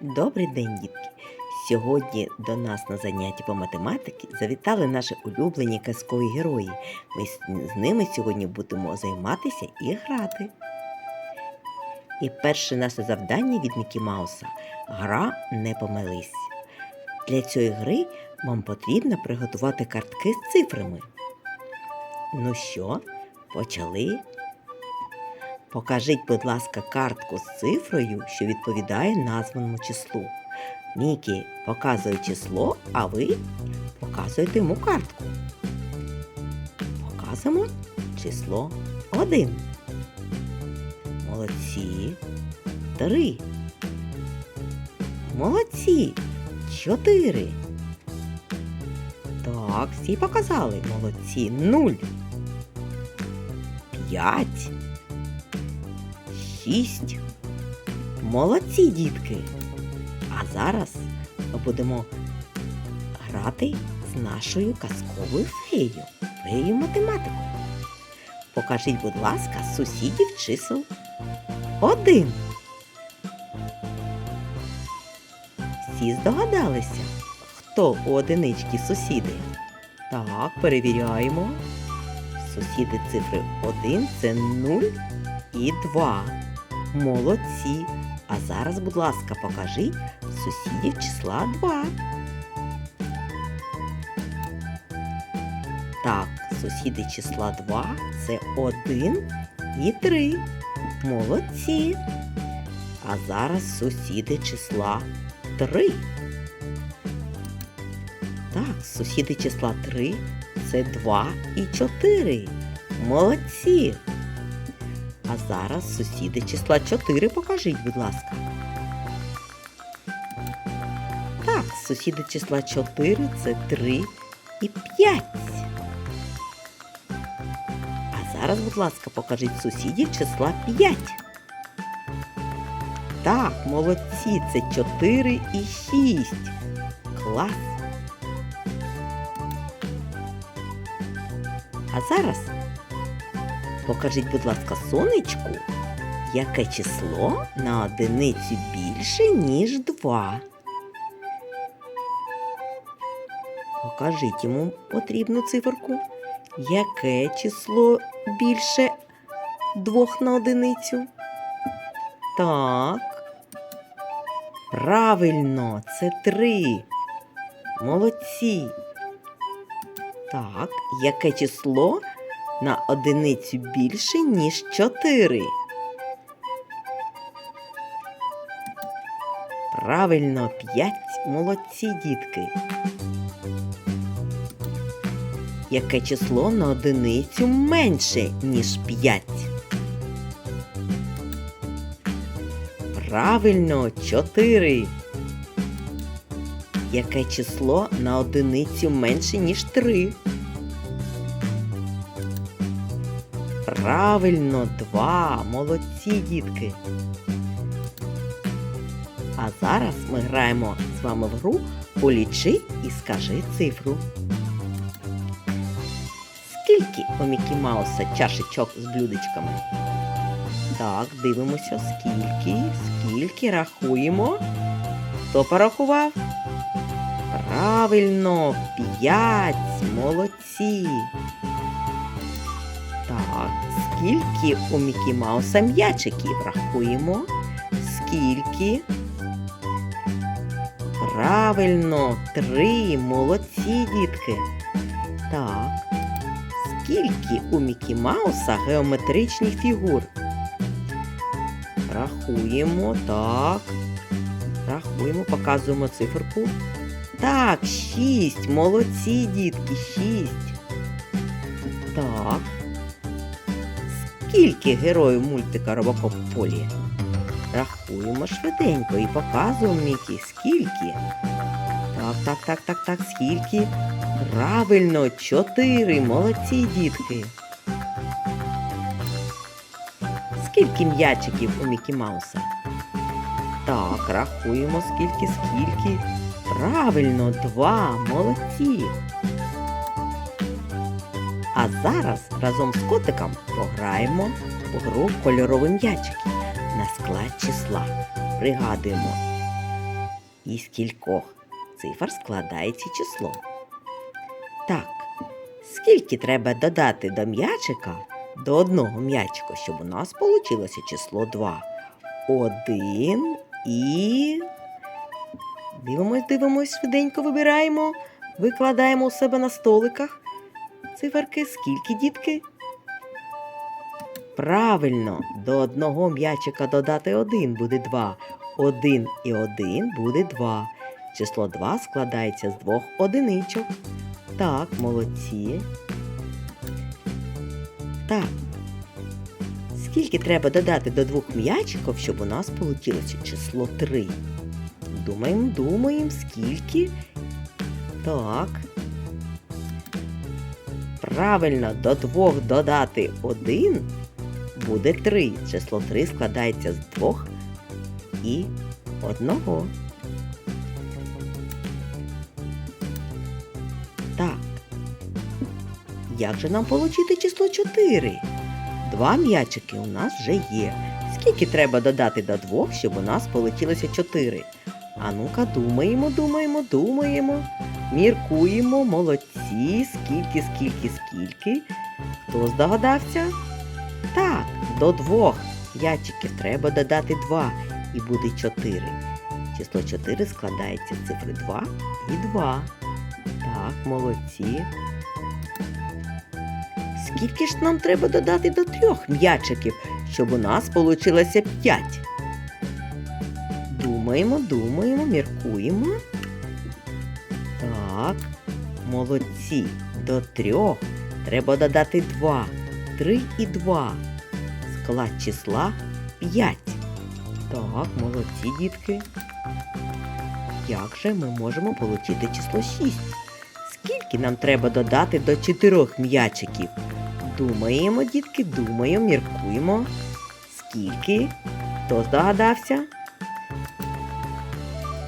Добрий день, дітки! Сьогодні до нас на занятті по математиці завітали наші улюблені казкові герої. Ми з ними сьогодні будемо займатися і грати. І перше наше завдання від Мікі Мауса гра не помились. Для цієї гри вам потрібно приготувати картки з цифрами. Ну що, почали? Покажіть, будь ласка, картку з цифрою, що відповідає названому числу. Мікі показує число, а ви показуєте йому картку. Показуємо число 1. Молодці. 3. Молодці. 4. Так, всі показали. Молодці. 0. 5. Шість. Молодці, дітки. А зараз будемо грати з нашою казковою феєю, феєю математику. Покажіть, будь ласка, сусідів чисел один. Всі здогадалися, хто у одинички сусіди. Так, перевіряємо. Сусіди цифри 1 це 0 і 2. Молодці. А зараз, будь ласка, покажіть сусідів числа 2. Так, сусіди числа 2 це 1 і 3. Молодці. А зараз сусіди числа 3. Так, сусіди числа 3 це 2 і 4. Молодці. А зараз сусіди числа 4 покажіть, будь ласка. Так, сусіди числа 4 це 3 і 5. А зараз, будь ласка, покажіть сусідів числа 5. Так, молодці, це 4 і 6. Клас. А зараз Покажіть, будь ласка, сонечку, яке число на одиницю більше, ніж 2. Покажіть йому потрібну циферку. Яке число більше двох на одиницю? Так. Правильно, це 3. Молодці. Так, яке число на одиницю більше, ніж 4. Правильно, 5. Молодці, дітки. Яке число на одиницю менше, ніж 5? Правильно, 4. Яке число на одиницю менше, ніж 3? Правильно, два. Молодці, дітки. А зараз ми граємо з вами в гру Полічи і скажи цифру. Скільки у Мікі Мауса чашечок з блюдечками? Так, дивимося, скільки, скільки рахуємо. Хто порахував? Правильно, п'ять. Молодці. Скільки у Мікі Мауса м'ячиків рахуємо? Скільки? Правильно, три. Молодці, дітки. Так. Скільки у Мікі Мауса геометричних фігур? Рахуємо, так. Рахуємо, показуємо циферку. Так, шість. Молодці, дітки, шість. Так. Скільки героїв мультика Робокоп Полі? Рахуємо швиденько і показуємо Мікі, скільки. Так, так, так, так, так, скільки. Правильно, чотири. Молодці, дітки. Скільки м'ячиків у Мікі Мауса? Так, рахуємо скільки, скільки. Правильно, два. Молодці. А зараз разом з котиком пограємо в гру кольорові м'ячики на склад числа. Пригадуємо Із кількох цифр складається число. Так, скільки треба додати до м'ячика до одного м'ячика, щоб у нас вийшло число 2? Один і. Дивимось, дивимось, швиденько вибираємо, викладаємо у себе на столиках. Циферки, скільки дітки? Правильно, до одного м'ячика додати один буде два. Один і один буде два. Число 2 складається з двох одиничок. Так, молодці. Так. Скільки треба додати до двох м'ячиків, щоб у нас вийшло число 3? Думаємо, думаємо, скільки? Так. Правильно, до двох додати один буде 3. Число 3 складається з двох і одного. Так. Як же нам отримати число 4? Два м'ячики у нас вже є. Скільки треба додати до двох, щоб у нас вийшло 4? А ну-ка, думаємо, думаємо, думаємо. Міркуємо, молодці, скільки, скільки, скільки. Хто здогадався? Так, до двох м'ячиків треба додати 2 і буде 4. Число 4 складається з цифри 2 і 2. Так, молодці. Скільки ж нам треба додати до трьох м'ячиків, щоб у нас вийшло 5? Думаємо, думаємо, міркуємо. Молодці. До трьох треба додати 2. 3 і 2. Склад числа 5. Так, молодці, дітки. Як же ми можемо отримати число 6? Скільки нам треба додати до 4 м'ячиків? Думаємо, дітки, думаємо, міркуємо. Скільки? Хто здогадався?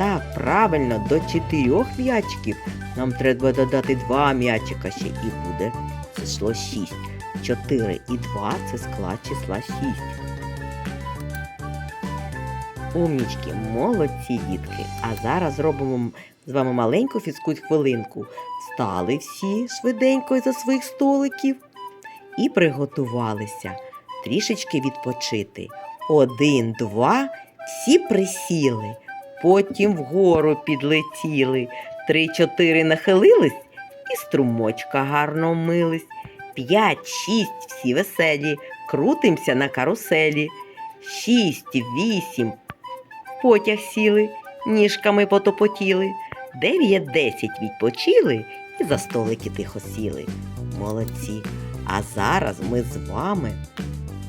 Так, правильно, до 4 м'ячиків нам треба додати 2 м'ячика ще і буде число 6. 4 і 2 це склад числа 6. Умнічки, молодці дітки. А зараз зробимо з вами маленьку фізкульт хвилинку. Встали всі швиденько за своїх столиків і приготувалися трішечки відпочити. Один, два, всі присіли, потім вгору підлетіли, три-чотири нахилились і струмочка гарно мились. П'ять, шість, всі веселі, крутимся на каруселі. Шість, вісім, потяг сіли, ніжками потопотіли. Дев'ять, десять відпочили і за столики тихо сіли. Молодці. А зараз ми з вами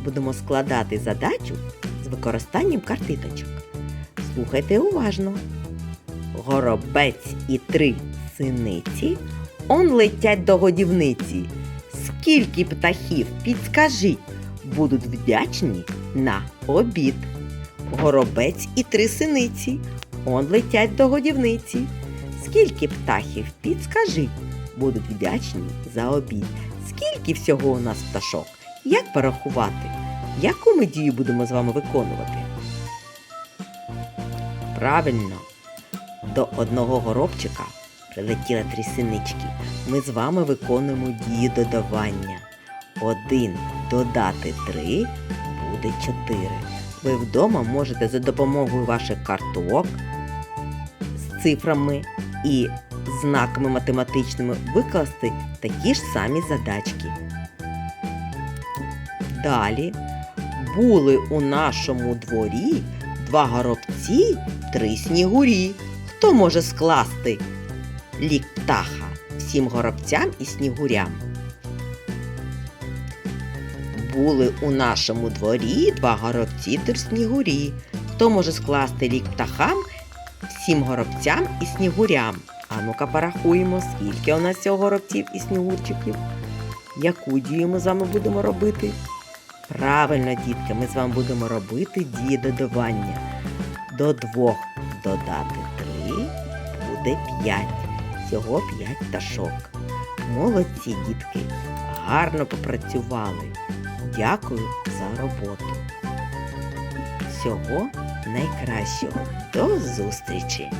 будемо складати задачу з використанням картиночок. Слухайте уважно. Горобець і три синиці он летять до годівниці. Скільки птахів, підскажіть, будуть вдячні на обід. Горобець і три синиці он летять до годівниці. Скільки птахів, підскажіть, будуть вдячні за обід. Скільки всього у нас пташок? Як порахувати? Яку ми дію будемо з вами виконувати? Правильно, до одного горобчика прилетіли три синички. Ми з вами виконуємо дію додавання. Один додати три буде чотири. Ви вдома можете за допомогою ваших карток з цифрами і знаками математичними викласти такі ж самі задачки. Далі були у нашому дворі два горобці, три снігурі. Хто може скласти лік птаха всім горобцям і снігурям? Були у нашому дворі два горобці та снігурі. Хто може скласти лік птахам всім горобцям і снігурям? А ну-ка порахуємо, скільки у нас цього горобців і снігурчиків. Яку дію ми з вами будемо робити? Правильно, дітки, ми з вами будемо робити дії додавання. До двох додати три буде п'ять. Всього п'ять пташок. Молодці, дітки, гарно попрацювали. Дякую за роботу. Всього найкращого. До зустрічі!